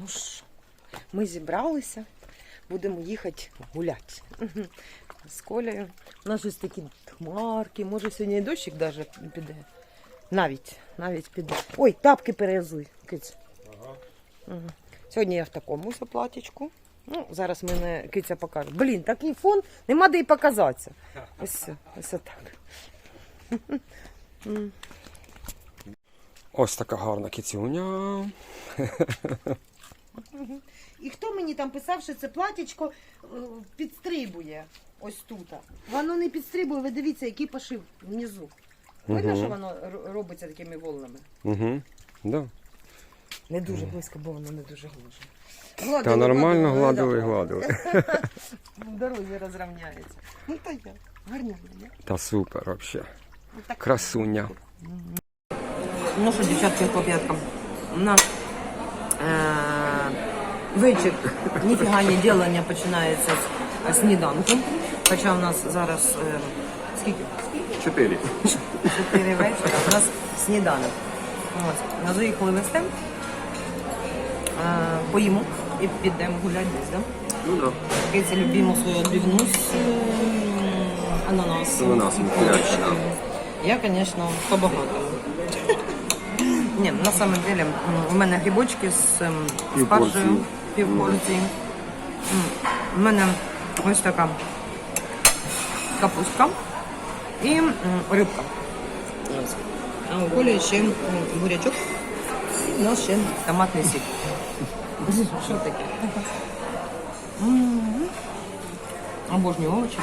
Ну що, ми зібралися, будемо їхати гуляти. З Колею. У нас щось такі хмарки, може сьогодні і дощик даже піде. Навіть, навіть піде. Ой, тапки перевезли, киць. Ага. Сьогодні я в такому заплатічку. Ну, зараз мене киця покаже. Блін, такий фон, нема де й показатися. Ось, все, ось так. Ось така гарна кицюня. І хто мені там писав, що це платічко е, підстрибує ось тут. Воно не підстрибує, ви дивіться, який пошив внизу. Видно, що воно робиться такими волнами? Угу. Да. Не дуже близько, бо воно не дуже глуже. Гладили, Та нормально гладили, гладили, дорозі розрівняється. Ну то я. Гарняна, я. Та супер вообще. Ну. Красуня. Ну що, дівчатки, хлоп'ятка, у нас е, вечір ніфіга не ділення починається з сніданку. Хоча у нас зараз е, скільки? Чотири. Чотири вечора, у нас сніданок. Ось. Ми заїхали вести, е, поїмо і підемо гуляти десь, да? Ну да. Киця любимо свою відбивну з ананасом. Ананасом, і Я, звісно, по-багатому. Ні, на самом деле, у мене грибочки з спаржею, порції. Півпорції. У мене ось така капустка і рибка. А у Колі ще бурячок і у нас ще томатний сік. Що таке? Обожнюю овочі.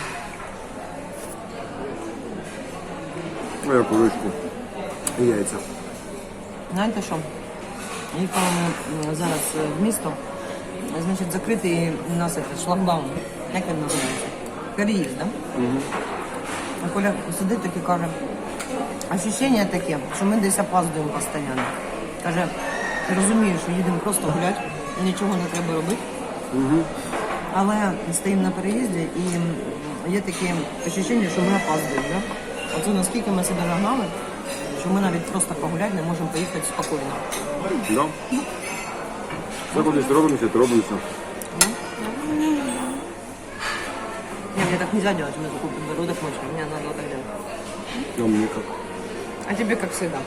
Ну, я курочку. І яйця. Знаєте що? Їхали ми зараз е, в місто, значить, закритий у нас этот шлагбаум. Як він називається? Переїзд, да? А Коля сидить так і каже, ощущення таке, що ми десь опаздуємо постійно. Каже, розумію, що їдемо просто гуляти, нічого не треба робити. Але стоїмо на переїзді і є таке ощущення, що ми опаздуємо. Да? Оце наскільки ми себе нагнали, що ми навіть просто погуляти не можемо поїхати спокійно. Да. Все кудись робимося, то робимося. Не, мне так нельзя делать, у меня такой подбородок мощный, мне надо вот так делать. А мені як? А тебе как всегда.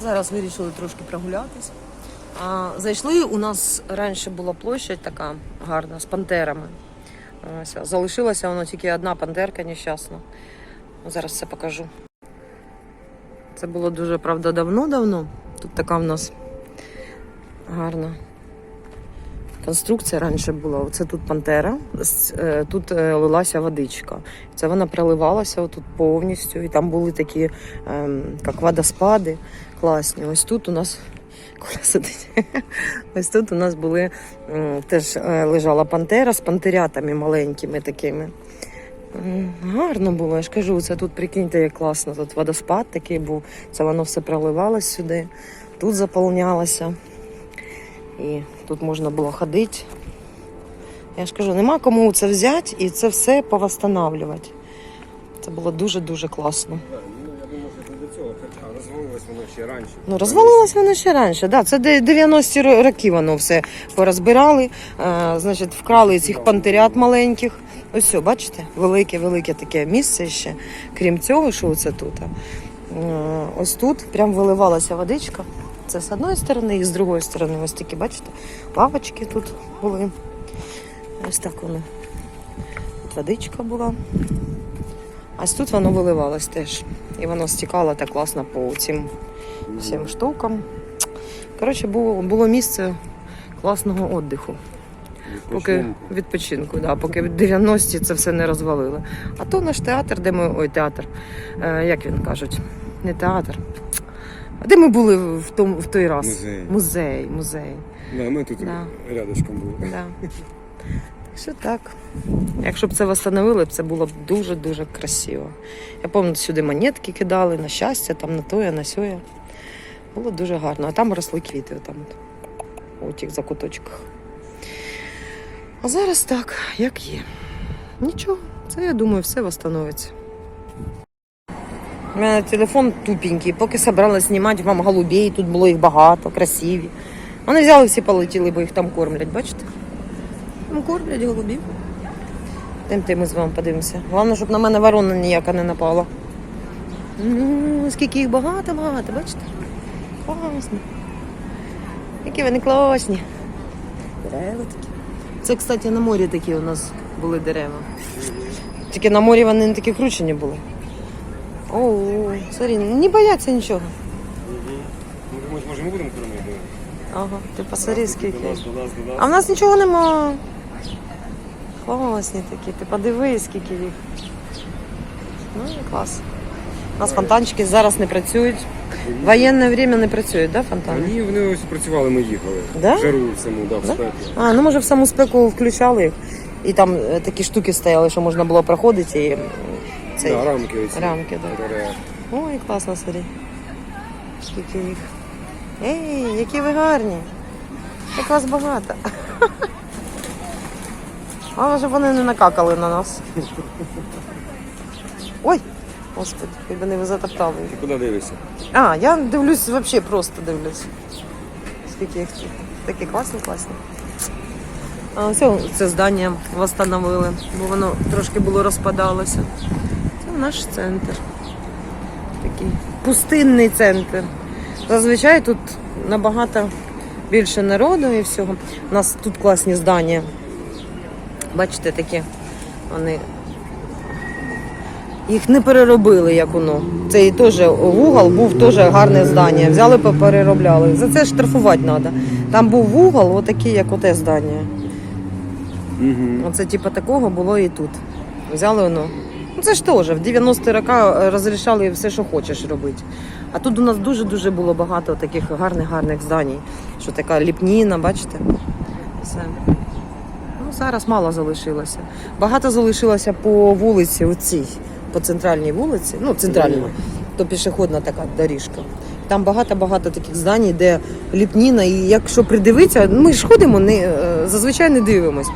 Зараз вирішили трошки прогулятись. А, зайшли, у нас раніше була площадь така гарна з пантерами. Ось, залишилася воно тільки одна пантерка нещасна. Зараз все покажу. Це було дуже, правда, давно-давно. Тут така в нас гарна конструкція раніше була. Оце тут пантера, е, тут е, лилася водичка. Це вона проливалася отут повністю. І там були такі, ем, як водоспади класні. Ось тут у нас Ось тут у нас були теж е, лежала пантера з пантерятами маленькими такими. Гарно було, я ж кажу, це тут прикиньте, як класно. Тут водоспад такий був. Це воно все проливалось сюди, тут заповнялося. І тут можна було ходити. Я ж кажу, нема кому це взяти і це все повостанавлювати. Це було дуже-дуже класно. Ну, я думаю, що до цього, а розвалилось воно ще раніше. Ну, розвалилось воно ще раніше. Да, це де- 90-ті роки воно все порозбирали, е, значить, вкрали цих пантерят маленьких. Ось бачите, велике-велике таке місце ще. Крім цього, що це тут. е, Ось тут прям виливалася водичка. Це з одної сторони і з другої сторони. Ось такі, бачите, лавочки тут були. Ось так воно. Тут водичка була. А тут воно виливалось теж. І воно стікало так класно по цим всім штукам. Коротше, було, було місце класного віддиху. Поки відпочинку, да, поки в 90-ті це все не розвалили. А то наш театр, де ми. Ой, театр, е, як він кажуть, не театр. А де ми були в, тому, в той раз? Музей. Музей, музей. Да, ми тут Да. рядышком були. Да. Так що так. Якщо б це встановили, це було б дуже-дуже красиво. Я пам'ятаю, сюди монетки кидали на щастя, там на тоє, на сьоє. Було дуже гарно. А там росли квіти отам у тих закуточках. А зараз так, як є. Нічого, це я думаю, все встановиться. У мене телефон тупенький. Поки собралась знімати вам голубей, тут було їх багато, красиві. Вони взяли всі полетіли, бо їх там кормлять, бачите? Там кормлять голубів. Тим ми з вами подивимося. Головне, щоб на мене ворона ніяка не напала. Ну, скільки їх багато, багато, бачите? Класно. Які вони класні. Дерева такі. Це, кстати, на морі такі у нас були дерева. Тільки на морі вони не такі кручені були. О, смотри, не бояться нічого. Думаєш, може ми будемо кормити? Ага, ти посмотри, скільки. А в нас нічого нема. Класні такі, ти подивись, скільки їх. Ну, клас. У нас фонтанчики зараз не працюють. Воєнне время не працюють, да, А фонтани? ні, вони ось працювали, ми їхали. Да? В Жару саму, да, в Да? спеку. А, ну може в саму спеку включали їх. І там е, такі штуки стояли, що можна було проходити. І, м, цей, Да, рамки оці. Рамки, да. Ой, класно, смотри. Скільки їх. Ей, які ви гарні. Як вас багато. А щоб вони не накакали на нас. Ой, господи, якби не ви затоптали. Ти куди дивишся? А, я дивлюсь, взагалі просто дивлюсь. Скільки їх тут. Такі класні, класні. А все, це здання встановили, бо воно трошки було розпадалося. Це наш центр. Такий пустинний центр. Зазвичай тут набагато більше народу і всього. У нас тут класні здання. Бачите, такі вони їх не переробили, як воно. Це і теж вугол був теж гарне здання. Взяли, переробляли. За це штрафувати треба. Там був вугол, отакий, як оте здання. Угу. Оце типу такого було і тут. Взяли воно. Ну це ж теж в 90-ті роки розрішали все, що хочеш робити. А тут у нас дуже-дуже було багато таких гарних-гарних зданій. Що така ліпніна, бачите? Все. Ну, зараз мало залишилося. Багато залишилося по вулиці, оцій, по центральній вулиці, ну, центральній, то пішохідна така доріжка. Там багато-багато таких зданій, де ліпніна, і якщо придивитися, ми ж ходимо, не, е, зазвичай не дивимось.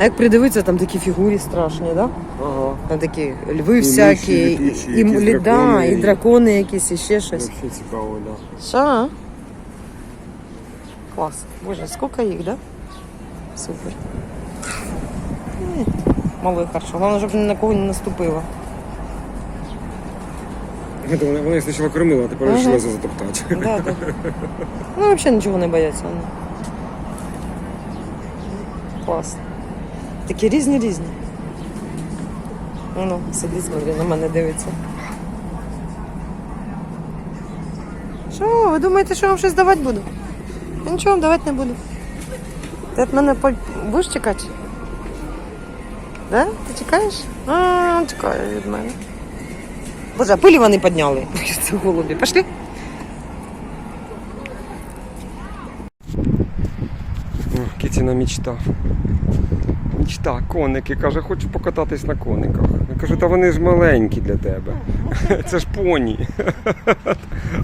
А як придивитися, там такі фігури страшні, да? Ага. Там такі льви І всякі, миші летючі, і, якісь лі- да, дракони, і і- дракони якісь, і ще щось. Вообще цікаво, да. Ша. Клас. Боже, сколько їх, да? Супер. Е, Малий хорошо. Головне, щоб ні на кого не наступило. Это Вона, вона їх спочатку кормила, а тепер Ага. вирішила затоптати. Да, да. Ну, взагалі нічого не бояться вони. Клас. Такі різні різні. Ну, сидить, смотри, на мене дивиться. Що, ви думаєте, що я вам щось давати буду? Я нічого вам давати не буду. Ти від мене по- будеш чекати? Да? Ти чекаєш? А, він чекає від мене. Боже, пилі вони підняли. Це голубі. Пішли? О, Кіціна мечта. Мечта, коники. Каже, хочу покататись на кониках. Я кажу, та вони ж маленькі для тебе. Це ж поні.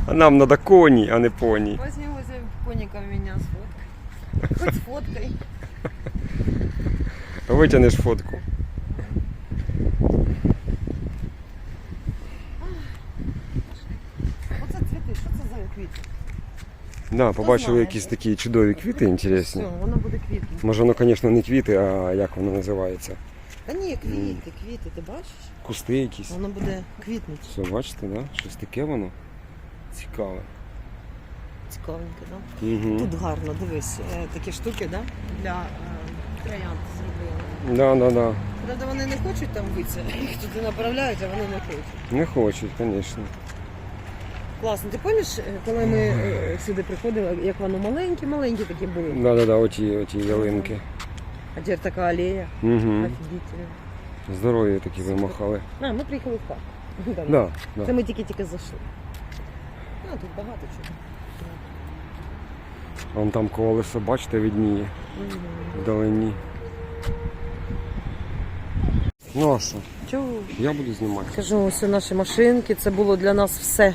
А нам треба коні, а не поні. Возьми возле коника меня сфоткай. Хоть сфоткай. Витягнеш фотку. Оце цвіти, що це за квіти? Да, побачили якісь такі чудові квіти інтересні. Все, воно буде квітнути. Може, воно, звісно, не квіти, а як воно називається? Та ні, квіти, квіти, ти бачиш? Кусти якісь. Воно буде квітнути. Все, бачите, да? Щось таке воно. Цікаве. Цікавенько, да? Угу. Тут гарно, дивись, е, такі штуки, да? Для е, троянд зробили. Да, да, да. Правда, вони не хочуть там битися, їх туди направляють, а вони не хочуть. Не хочуть, звісно. Класно. Ти пам'ятаєш, е, коли ми е, сюди приходили, як воно маленькі-маленькі такі були? Да, да, да, оті, оті ялинки. А тепер така алея. Угу. Здорові такі вимахали. А, ми приїхали в парк. Там. Да, Це ми тільки-тільки зайшли. А, тут багато чого. Вон там колесо, бачите, відніє вдалині. Ну а що? Чого? Я буду знімати. Кажу, ось наші машинки, це було для нас все.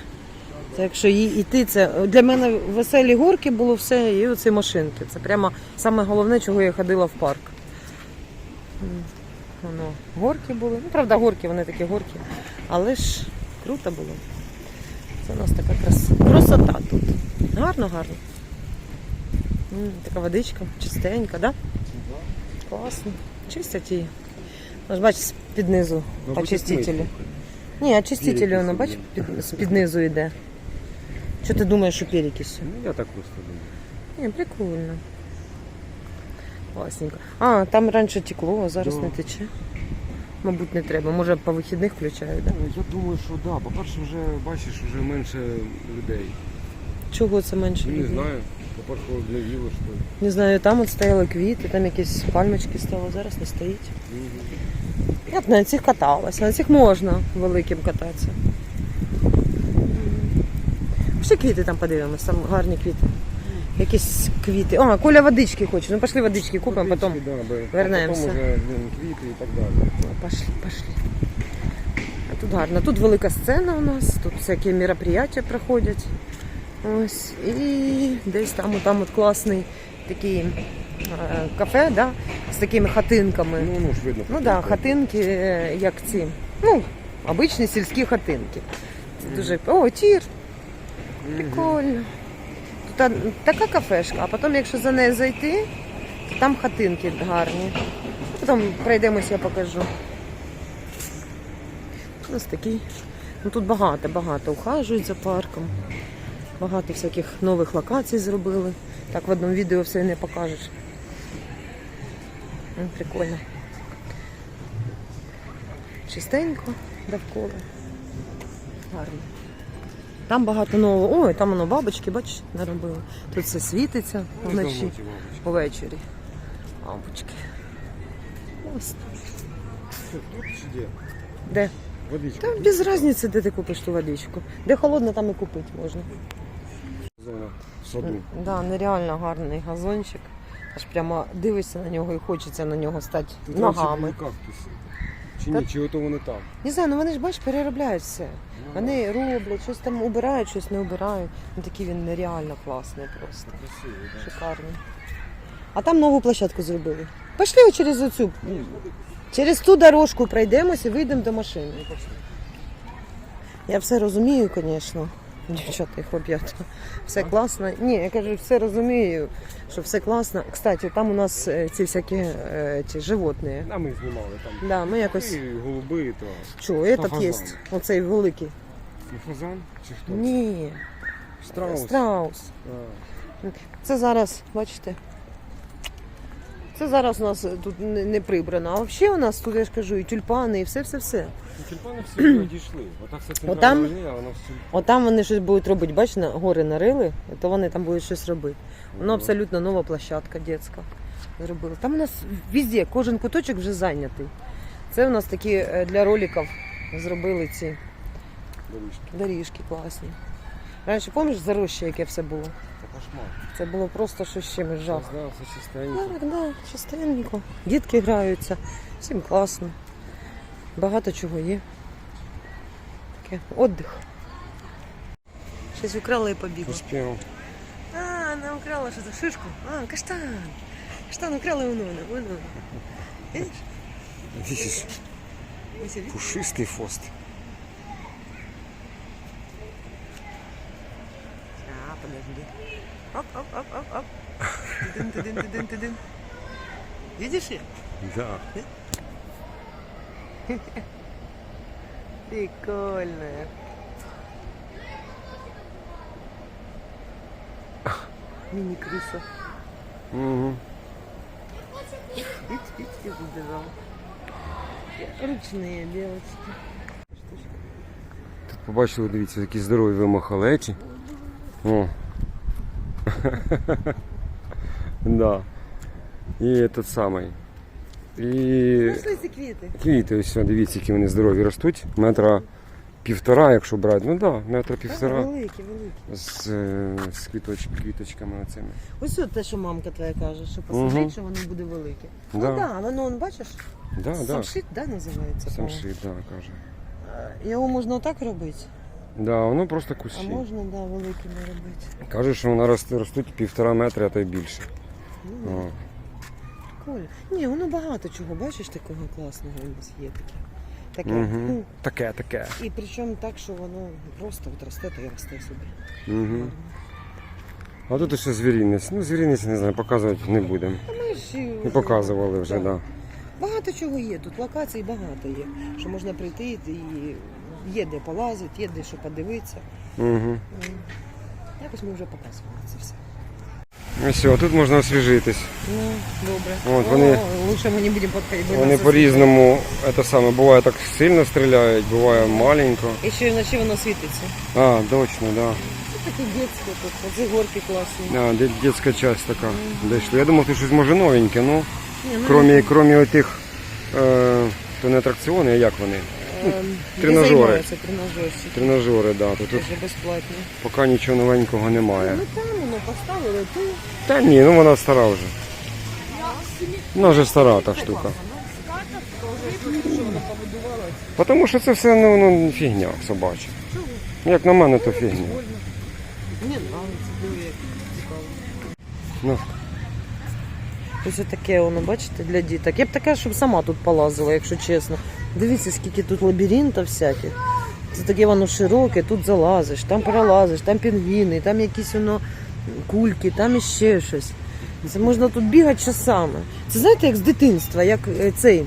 Це якщо ї- йти, це для мене веселі горки було все, і оці машинки. Це прямо саме головне, чого я ходила в парк. Воно, горки були. Ну, правда, горки, вони такі горки. Але ж круто було. Це у нас така крас... красота тут. Гарно, гарно. М, така водичка, чистенька, да? Класно. Чистять її. Ось бачиш, під низу очистителі. Ні, очистителі, воно, бачиш, іде. з-під низу йде. Що ти думаєш, що перекись? Ну, я так просто думаю. Ні, прикольно. Класненько. А, там раніше текло, а зараз Да. не тече. Мабуть, не треба. Може по вихідних включають, да? Ну, Я думаю, що да. По-перше, вже бачиш, вже менше людей. Чого це менше? Ну, Не людей? знаю. По-перше, обновіло, що ли. Не знаю, там от стояли квіти, там якісь пальмочки стало, зараз не стоїть. Я б на цих каталася, на цих можна великим кататися. Ще квіти там подивимось, там гарні квіти. Якісь квіти. А, Коля водички хоче. Ну пошли водички купимо, потім. Вернемося. Квіти і так далі. Пошли, пошли. А тут гарно. Тут велика сцена у нас, тут всякі мероприятия проходять. Ось. І десь там, там от класний такий е, кафе, да, з такими хатинками. Ну, ну ж видно. Ну да, хатинки, е, як ці. Ну, обичні сільські хатинки. Це дуже. О, тір, прикольно. Тут така кафешка, а потім, якщо за нею зайти, то там хатинки гарні. Потім пройдемось, я покажу. Ось такий. Ну, тут багато, багато ухажують за парком. Багато всяких нових локацій зробили. Так в одному відео все не покажеш. Ну, Прикольно. Чистенько довкола. Гарно. Там багато нового. Ой, там воно бабочки, бачиш, наробили. Тут все світиться вночі, ввечері. Бабочки. Ось. Тут де? Де? Водичка. Та без різниці, де ти купиш ту водичку. Де холодно, там і купити можна. Зона в саду. Да, нереально гарний газончик. Аж прямо дивишся на нього і хочеться на нього стати Тут ногами. кактуси. Чи Та- ні, чи ото вони там? Не знаю, ну вони ж бачиш, переробляють все. Ну, Вони роблять, щось там убирають, щось не убирають. Ну такий він нереально класний просто. Красивий, да. Шикарний. А там нову площадку зробили. Пішли через оцю. Через ту дорожку пройдемось і вийдемо до машини. Я все розумію, звісно. Дівчата і хлоп'ята. Все класно. Ні, я кажу, все розумію, що все класно. Кстати, там у нас е, ці всякі е, ці животні. А ми знімали там. Да, ми якось. І голуби, то. Що, этот є, оцей великий. Ну, фазан? Чи хто? Ні, Страус. страус. А. Це зараз, бачите. Це зараз у нас тут не, прибрано. А взагалі у нас тут, я ж кажу, і тюльпани, і все-все-все. Ну, Тюльпани всі вже дійшли. Отак все Отам? лінія, а воно все. Отам вони щось будуть робити, бачите, на- гори нарили, то вони там будуть щось робити. Воно абсолютно нова площадка дитяча зробили. Там у нас везде, кожен куточок вже зайнятий. Це у нас такі е, для роликів зробили ці Доріжки. доріжки класні. Раніше пам'ятаєш зароща, яке все було? Кошмар. Це було просто щось з чимось жах. Да, чистенько. Так, да, частенько. Дітки граються, всім класно. Багато чого є. Таке отдих. Щось украла і побігла. Успів. А, вона украла що за шишку. А, каштан. Каштан украла воно, воно. Видиш? Видиш, видиш? пушистий фост. А, подожди. Оп, оп, оп, оп, оп. Тидин, тидин, тидин, тидин. Видишь ее? Да. Прикольная. Мини-крыса. Угу. Видите, видите, убежал. Ручные девочки. Тут побачили, дивіться, які здорові ви махалеті. О. да. І этот самий. І Нашли ці квіти. квіти, ось дивіться, які вони здорові ростуть. Метра півтора, якщо брати. Ну так, да, метра Так, півтора. великі, великі. З, е, з квіточ, квіточками оцими. Ось от те, що мамка твоя каже, що посадить, Мгм. що воно буде велике. Да. Ну так, да, воно, он, бачиш, Да, да. самшит, да, називається? по-моєму? Самшит, да, каже. Е, Його можна отак робити, Да, воно просто а можна, да, великими робити. Каже, що вона росте, ростуть півтора метра, а то й більше. Ну, О. Прикольно. Ні, воно багато чого, бачиш, такого класного у нас є таке. Таке. Угу. Таке, таке. І причому так, що воно просто от росте та й росте собі. Угу. А тут ще звірінець. Ну, звірінець не знаю, показувати не будемо. Та ми ж і Не показували вже. Так. Да. Багато чого є, тут локацій багато є. Що можна прийти і є де полазити, є де що подивитися. Угу. Якось ми вже показували це все. Ну все, тут можна освіжитись. Ну, добре. От вони- О, лучше ми не будемо підходити. Вони по-різному, це саме, буває так сильно стріляють, буває маленько. І ще вночі воно світиться. А, точно, так. Да. Це такі дітські тут, оці горки класні. А, де- детська часть така. Де йшли. Я думав, ти щось може новеньке, ну, Ні, ну, кромі, кромі отих, е, то не атракціони, а як вони? Ем, тренажери. тренажерці. Тренажери, да. Тут Дуже безплатні. поки нічого новенького немає. Ну там воно поставили, тут. Та ні, ну вона стара вже. Вона вже стара та штука. Тому що це все ну, ну, фігня собача. Як на мене, то фігня. Мені нравиться, диви, як цікаво. Ну, Ось таке воно, бачите, для діток. Я б така, щоб сама тут полазила, якщо чесно. Дивіться, скільки тут лабіринтів всяких. Це таке воно широке, тут залазиш, там перелазиш, там пінгвіни, там якісь воно кульки, там іще щось. Це можна тут бігати часами. Це знаєте, як з дитинства, як е, цей.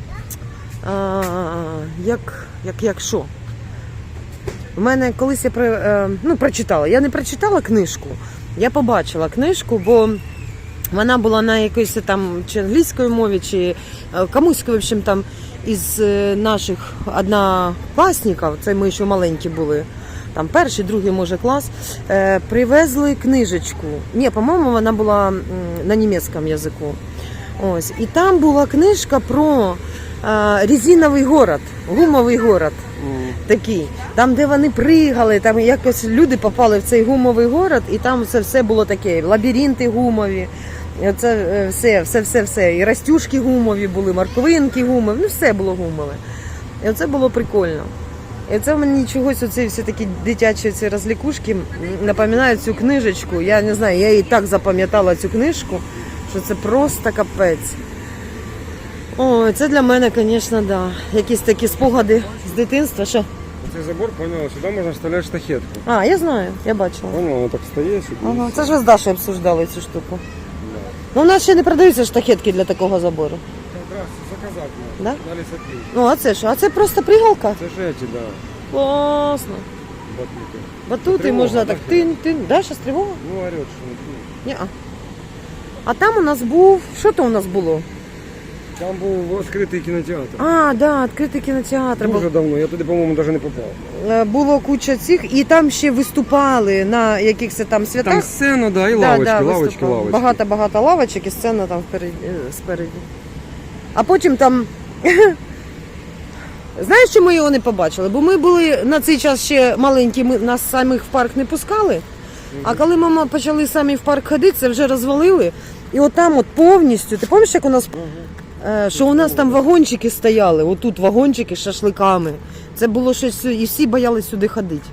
А, як, як, як що? У мене колись я про, е, ну, прочитала. Я не прочитала книжку, я побачила книжку, бо вона була на якоїсь там чи англійської мові, чи е, комусь, в общем, там із е, наших однокласників, це ми ще маленькі були, там перший, другий, може, клас, е, привезли книжечку. Ні, по-моєму, вона була на німецькому язику. Ось. І там була книжка про е, резиновий город, гумовий город такий, там, де вони пригали, там якось люди попали в цей гумовий город, і там це все було таке, лабіринти гумові. Оце е, все, все, все, все. І растюшки гумові були, морковинки гумові, ну все було гумове. І оце було прикольно. І це мені чогось оці всі такі дитячі ці розлікушки напоминають цю книжечку. Я не знаю, я її так запам'ятала цю книжку, що це просто капець. Ой, це для мене, звісно, да. Якісь такі спогади з дитинства. Що? Цей забор, поняла, сюди можна вставляти штахетку. А, я знаю, я бачила. Поняла, воно так стає. Ага, це ж ви з Дашою обсуждали цю штуку. Ну, у нас ще не продаються штахетки для такого забору. Якраз заказати Да? На лісопіль. Ну, а це що? А це просто пригалка? Це ж эти, да, Класно. батути. Батути Тривога, можна да, так тин-тин. Да, щас тривога? Ну, орет, що не Ні. А там у нас був. Що то у нас було? Там був відкритий кінотеатр. А, да, відкритий кінотеатр. був. Дуже давно, я туди, по-моєму, навіть не попав. Е, Було куча цих, і там ще виступали на якихось там святах. Там сцена, да, і лавочки, да, лавочки, виступали. лавочки. Багато-багато лавочок і сцена там е, спереді. А потім там. Знаєш, чому його не побачили? Бо ми були на цей час ще маленькі, ми нас самих в парк не пускали. А коли мама почали самі в парк ходити, це вже розвалили. І отам от повністю, ти пам'ятаєш, як у нас що у нас там вагончики стояли, отут вагончики з шашликами. Це було щось, і всі боялись сюди ходити.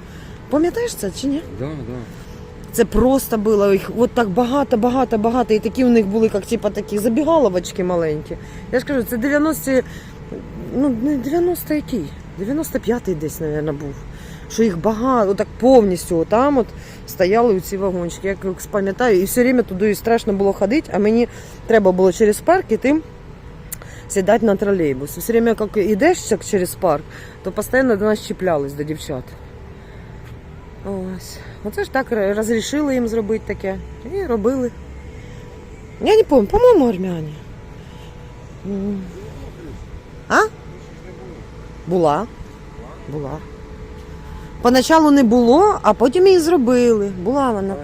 Пам'ятаєш це чи ні? Да, да. Це просто було їх от так багато, багато, багато. І такі у них були, як типа такі забігаловочки маленькі. Я ж кажу, це 90, ну не 90 який? 95-й десь, мабуть, був. Що їх багато, так повністю отам от стояли ці вагончики. Я як пам'ятаю, і все время туди і страшно було ходити, а мені треба було через парк іти сідати на тролейбус. Все время, як йдеш через парк, то постійно до нас чіплялись до дівчат. Ось. Оце ж так розрішили їм зробити таке. І робили. Я не пам'ятаю, по-моєму, армяні. А? Була. Була. Поначалу не було, а потім її зробили. Була вона.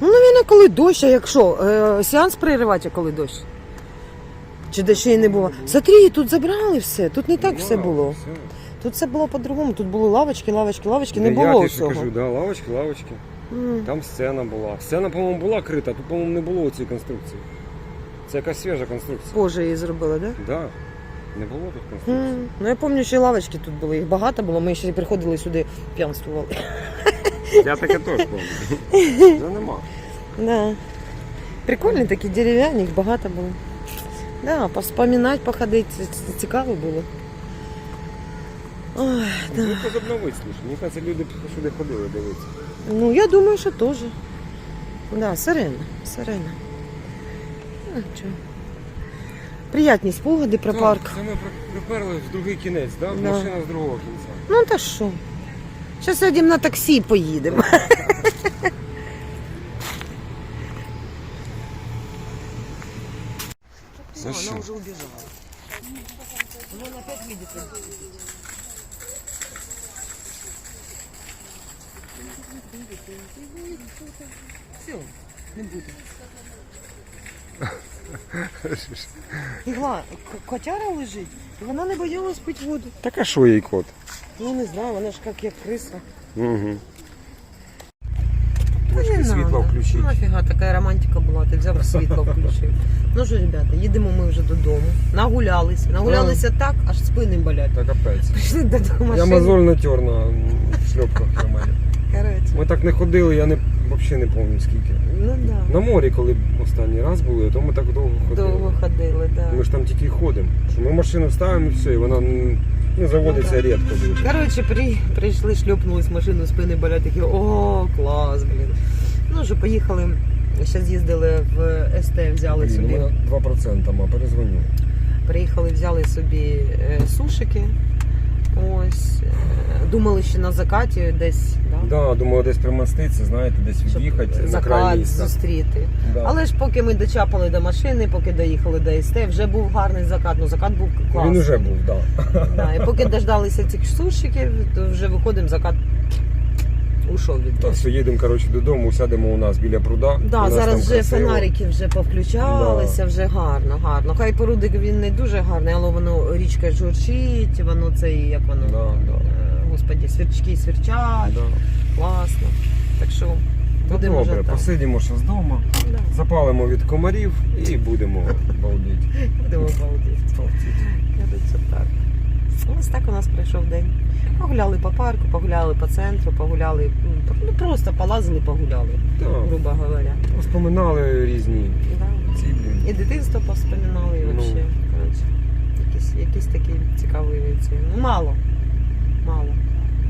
Ну, навіть, коли дощ, а якщо? Е, сеанс переривати, коли дощ? Чи дощі не було? Смотри, тут забрали все, тут не так все було. Тут все було по-другому. Тут були лавочки, лавочки, лавочки, не було я всього. кажу, да, лавочки, лавочки. Там сцена була. Сцена, по-моєму, була крита, тут, по-моєму, не було цієї конструкції. Це якась свіжа конструкція. Позже її зробили, так? Да. Не було тут Да? конструкції. М. Ну я пам'ятаю, що і лавочки тут були, їх багато було. Ми ще приходили сюди, п'янствували. Я таке теж пам'ятаю. Вже нема. Да. Прикольні такі дерев'яні, їх багато було. Да, це- це цікаво було. Ой, да. Ну, позобновить, слушай. Мені кажется, люди сюди ходили дивитися. Ну, я думаю, що теж. Да, сирена, сирена. Ну, чого. Приятні спогади про парк. Це ми приперли в другий кінець, да? Да. Машина з другого кінця. Ну та що? Зараз сьогодні на таксі поїдемо. Ну що? вже убежала. Вон опять видите. Все, не буде. Ігла, котяра лежить, і вона не боялась пити воду. Так а що їй кот? Ну не знаю, вона ж як, як криса. Угу. Світло включити. Нафіга така романтика була, ти взяв світло включив. Ну що, ребята, їдемо ми вже додому. Нагулялися. Нагулялися так, аж спини болять. Та капець. Прийшли додому. Я мозоль натер на шльопках на мене. Ми так не ходили, я не взагалі не пам'ятаю скільки. Ну да. На морі, коли останній раз були, то ми так довго ходили. Довго ходили, да. Ми ж там тільки ходимо. Що ми машину ставимо і все, і вона ну, заводиться рідко дуже. Коротше, при, прийшли, шльопнулись машину, спини болять, такі, о, клас, блін. Ну вже поїхали. Зараз їздили в СТ, взяли Блін, собі. мене 2%, ма, перезвоню. Приїхали, взяли собі е, сушики. Ось. е, Думали, що на закаті десь, да? Да, думаю, десь примоститися, знаєте, десь щоб від'їхати на край закат міста. зустріти. Да. Але ж поки ми дочапали до машини, поки доїхали до СТ, вже був гарний закат. Ну закат був класний. Він уже був, так. Да. Да, і поки дождалися цих сушиків, то вже виходимо, закат ушов від Так, нас. все, їдемо коротше, додому, сядемо у нас біля пруда. Да, нас зараз вже красиво. фонарики вже повключалися, вже гарно, гарно. Хай порудик він не дуже гарний, але воно річка журчить, воно це і як воно. Да, да. е, Господі, свірчки свірчать, Да. класно. Так що Ну, будемо добре, вже там. посидимо ще вдома, Да, запалимо від комарів і будемо балдіти. будемо балдіти. Коротше, так. Ось так у нас пройшов день. Погуляли по парку, погуляли по центру, погуляли, ну просто полазили, погуляли, Да. грубо говоря. Вспоминали різні Да. ці. І дитинство поспоминали, і Ну. взагалі. Коротше, якісь, якісь такі цікаві ці. Ну, мало. Мало.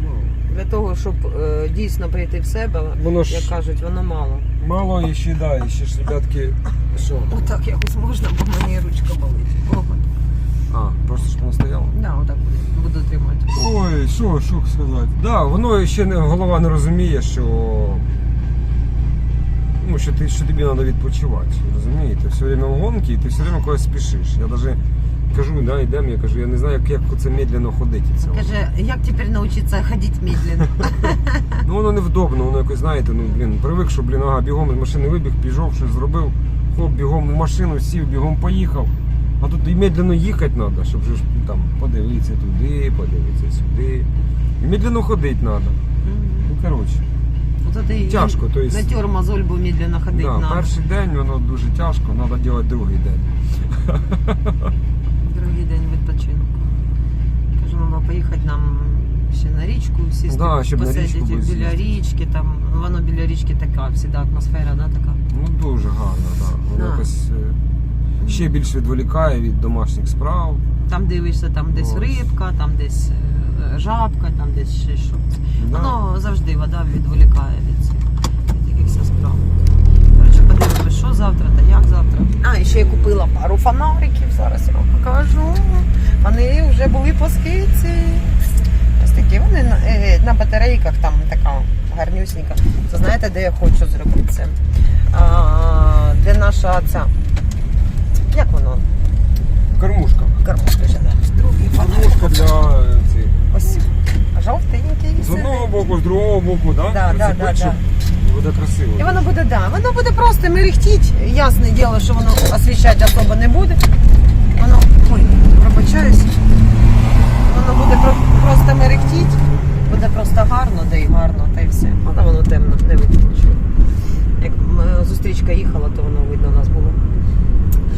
Ну, Для того, щоб е, дійсно прийти в себе, Воно ж як кажуть, воно мало. мало і ще, да, і ще ж, ребятки, що? Отак якось можна, бо мені ручка болить. А, просто щоб воно стояло. Да, отак буду, буду тримати. Ой, що, що сказати? Да, воно ще не, голова не розуміє, що. Ну, що, ти, що тобі треба відпочивати. Розумієте? Все время в гонки і ти все время кудись спішиш. Я навіть кажу, да, йдемо, я кажу, я не знаю, як, як це медленно ходити. Це. Каже, як тепер навчитися ходити медленно? Ну воно невдобно, воно якось, знаєте, ну блін, привик, що блін, ага, бігом з машини вибіг, пішов, щось зробив, хоп, бігом в машину сів, бігом поїхав. А тут і медленно їхати треба, щоб ж, там подивитися туди, подивитися сюди. І медленно ходити треба. Ну, коротше, ти Тяжко, то есть- натер мозоль, бо медленно ходити да, на перший день воно дуже тяжко, треба робити другий день. другий день відпочинку. Кажу, мама, поїхати нам ще на річку, сісти, Да, щоб на річку біля річки, там, воно біля річки така, всіда атмосфера, да, така. Ну дуже гарно, так. Воно Да. якось е, ще більш відволікає від домашніх справ. Там дивишся, там десь Ось. рибка, там десь е, жабка, там десь ще щось. Да. Воно завжди вода відволікає від цих від якихось справ. Коротше, подивимось, що завтра та як завтра. А, і ще я купила пару фонариків, зараз я вам покажу. Вони вже були по скидці. Ось такі вони на, е, на батарейках, там така гарнюсінька. Це знаєте, де я хочу зробити це? А, де наша ця. Як воно? Кормушка. Кормушка ще да. Другий. Кормушка для е, цих. Ось жовтенький. З одного боку, з другого боку, да? Да, да, да, да. Буде красиво. І воно буде, да, воно буде просто мерехтіть. Ясне діло, що воно освіщати особо не буде. Воно, ой, пробачаюсь. Воно буде просто мерехтіть. Буде просто гарно, де й гарно, та й все. Але воно темно, не видно нічого. Як зустрічка їхала, то воно видно у нас було.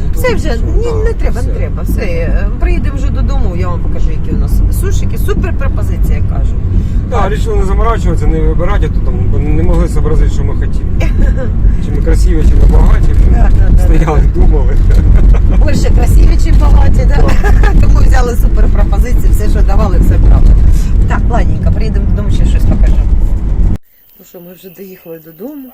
Ну, Все вже, ні, не треба, не треба. Все, е, приїдемо вже додому, я вам покажу, які у нас сушики. Супер пропозиція, кажуть. Да, вирішили не заморачуватися, не вибирати, а то там бо не могли зобразити, що ми хотіли. Чи ми красиві чи багаті. Да, да, да. Стояли, думали. Більше красиві, ніж багаті, да? тому взяли супер пропозиції, все, що давали, все правда. Так, ладненько, приїдемо додому, ще щось покажу. Ну що, ми вже доїхали додому.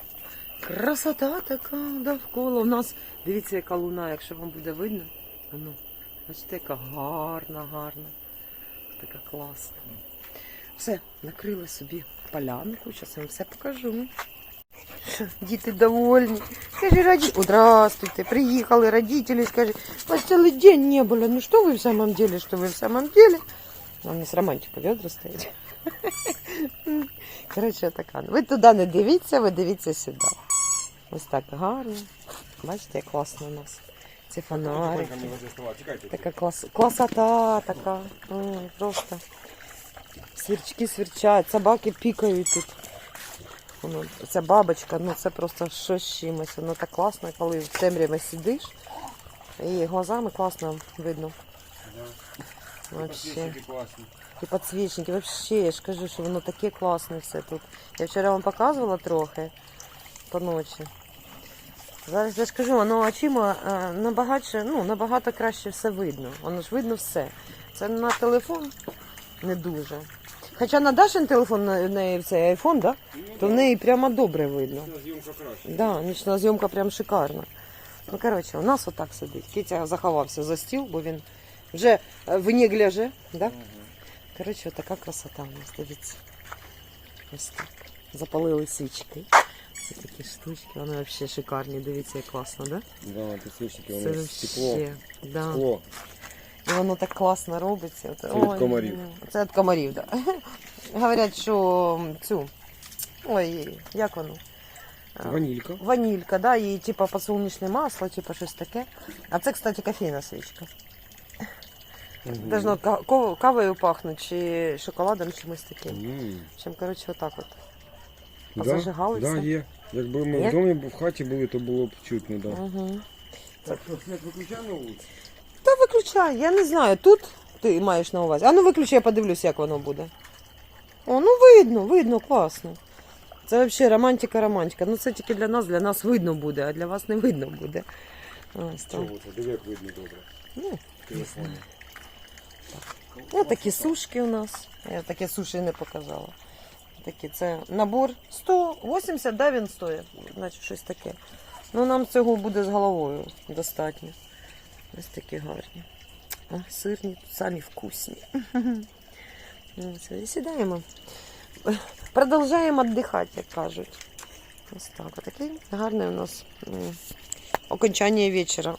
Красота така довкола. У нас, дивіться, яка луна, якщо вам буде видно. Ну, бачите, яка гарна, гарна. Така класна. Все, накрила собі полянку, зараз вам все покажу. Діти довольні. Скажи, раді... О, здравствуйте, приїхали родители, скажи, вас целый день не было. Ну что вы в самом деле, что вы в самом деле? А у нас романтика ведра стоять. Коротше, така. Ви туди не дивіться, ви дивіться сюди. Ось так гарно. Бачите, як класно у нас. Ці фонарики. Така клас... класота така. Ой, просто. Свірчки свірчать, собаки пікають тут. Воно, ця бабочка, ну це просто щось чимось. Воно так класно, коли в темряві сидиш. І глазами класно видно. Вообще. І підсвічники, вообще, я ж кажу, що воно таке класне все тут. Я вчора вам показувала трохи по ночі. Зараз я ж кажу, воно очима е, набагатше, ну, набагато краще все видно. Воно ж видно все. Це на телефон не дуже. Хоча на Дашин телефон на в неї цей айфон, да? то в неї прямо добре видно. Зйомка краще. Да, нічна зйомка прям шикарна. Ну, коротше, у нас отак сидить. Кітя заховався за стіл, бо він вже е, в негляже, да? Коротше, така красота у нас, дивіться. Ось так. Запалили свічки. Це такі штучки, вони взагалі шикарні, дивіться, як класно, да? Да, підсвічники, Це воно стекло. да. Скло. І воно так класно робиться. Це, Це від комарів. ну, Це від комарів, так. Да. Говорять, що цю. Ой, як воно? А, Ванілька. Ванілька, да, і типа подсолнечне масло, типа щось таке. А це, кстати, кофейна свічка. Мгм. Должно ка- ко- кавою пахнути, чи шоколадом, чимось таким. М. Чим, коротше, отак от. Да, зажигалися? Да, є. Якби ми Є? в домі в хаті були, то було б чутно, да. Угу. Так що, свет виключай на вулиці? Та виключай, я не знаю. Тут ти маєш на увазі. А ну виключай, я подивлюсь, як воно буде. О, ну видно, видно, класно. Це взагалі романтика, романтика. Ну це тільки для нас, для нас видно буде, а для вас не видно буде. Ось там. Чого це? Диви, як видно добре. Ну, В телефоні. Ось такі сушки у нас. Я таке суші не показала. Такі, це набор 180, да, він стоїть. Значить, щось таке. Ну, нам цього буде з головою достатньо. Ось такі гарні. А, сирні, самі вкусні. Ну, все, І сідаємо. Продовжаємо віддихати, як кажуть. Ось так. Отакий гарний у нас окончання вечора.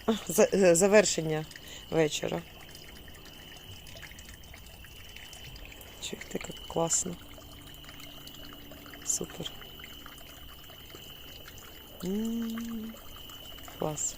Завершення вечора. Чуєте, як класно. Супер. М, Клас.